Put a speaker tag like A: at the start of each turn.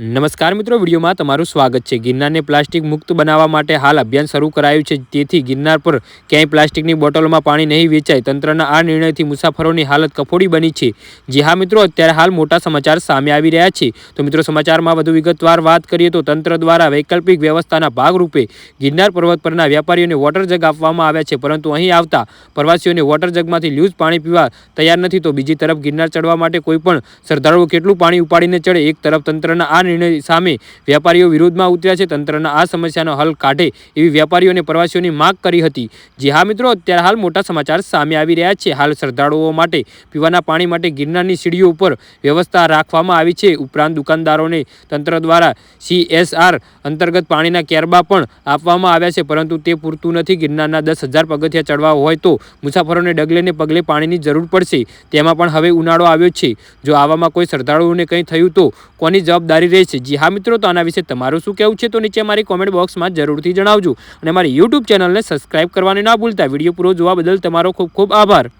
A: નમસ્કાર મિત્રો, વિડીયોમાં તમારું સ્વાગત છે. ગિરનારને પ્લાસ્ટિક મુક્ત બનાવવા માટે હાલ અભિયાન શરૂ કરાયું છે. તેથી ગિરનાર પર ક્યાંય પ્લાસ્ટિકની બોટલોમાં પાણી નહીં વેચાય. તંત્રના આ નિર્ણયથી મુસાફરોની હાલત કફોડી બની છે. જી હા મિત્રો, અત્યારે હાલ મોટા સમાચાર સામે આવી રહ્યા છે. તો મિત્રો, સમાચારમાં વધુ વિગતવાર વાત કરીએ તો તંત્ર દ્વારા વૈકલ્પિક વ્યવસ્થાના ભાગરૂપે ગિરનાર પર્વત પરના વેપારીઓને વોટર જગ આપવામાં આવ્યા છે. પરંતુ અહીં આવતા પ્રવાસીઓને વોટર જગમાંથી લ્યુઝ પાણી પીવા તૈયાર નથી. તો બીજી તરફ ગિરનાર ચડવા માટે કોઈ પણ શ્રદ્ધાળુઓ કેટલું પાણી ઉપાડીને ચડે, એક તરફ તંત્રના આ નિર્ણય સામે વેપારીઓ વિરોધમાં ઉતર્યા છે. તંત્રના આ સમસ્યાનો હલ કાઢે એવી વેપારીઓ અને પ્રવાસીઓની માગ કરી હતી. જે હા મિત્રો, અત્યારે હાલ મોટા સમાચાર સામે આવી રહ્યા છે. હાલ શ્રદ્ધાળુઓ માટે, પીવાના પાણી માટે ગિરનારની સીડીઓ ઉપર વ્યવસ્થા રાખવામાં આવી છે. ઉપરાંત દુકાનદારોને તંત્ર દ્વારા સીએસઆર અંતર્ગત પાણીના કેરબા પણ આપવામાં આવ્યા છે. પરંતુ તે પૂરતું નથી. ગિરનારના દસ હજાર પગથિયા ચડવા હોય તો મુસાફરોને ડગલેને પગલે પાણીની જરૂર પડશે. તેમાં પણ હવે ઉનાળો આવ્યો છે. જો આવામાં કોઈ શ્રદ્ધાળુઓને કંઈ થયું તો કોની જવાબદારી રહેશે જી હા મિત્રો, તો આના વિશે તમારું શું કહેવું છે તો નીચે મારી કોમેન્ટ બોક્સમાં જરૂરથી જણાવજો. અને મારી યુટ્યુબ ચેનલને સબસ્ક્રાઈબ કરવાની ના ભૂલતા. વીડિયો પૂરો જોવા બદલ તમારો ખૂબ ખૂબ આભાર.